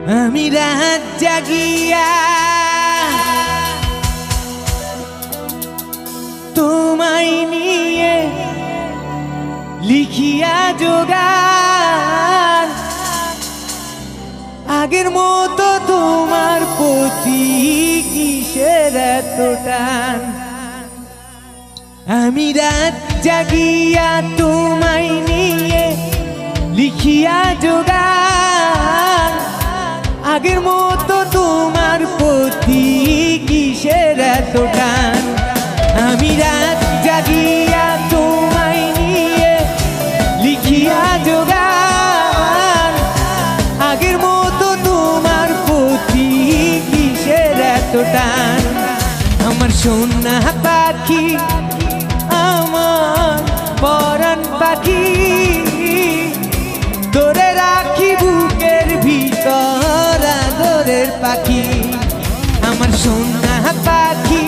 আমি রাত জাগিয়া তোমায় নিয়ে লিখিয়া যোগান আগের মতো তোমার প্রতি কিসের এত টান? আমি রাত জাগিয়া তোমায় নিয়ে লিখিয়া যোগান আগের মতো তোমার প্রতি কিসের এত টান? আমি রাত জাগিয়া তোমায় নিয়ে লিখিয়া যোগান আগের মতো তোমার প্রতি কিসের এত টান? আমার সোনা পাখি, আমার পরাণ পাখি, তোরে রাখি বুকের ভিতর। পাখি আমার সোনা পাখি।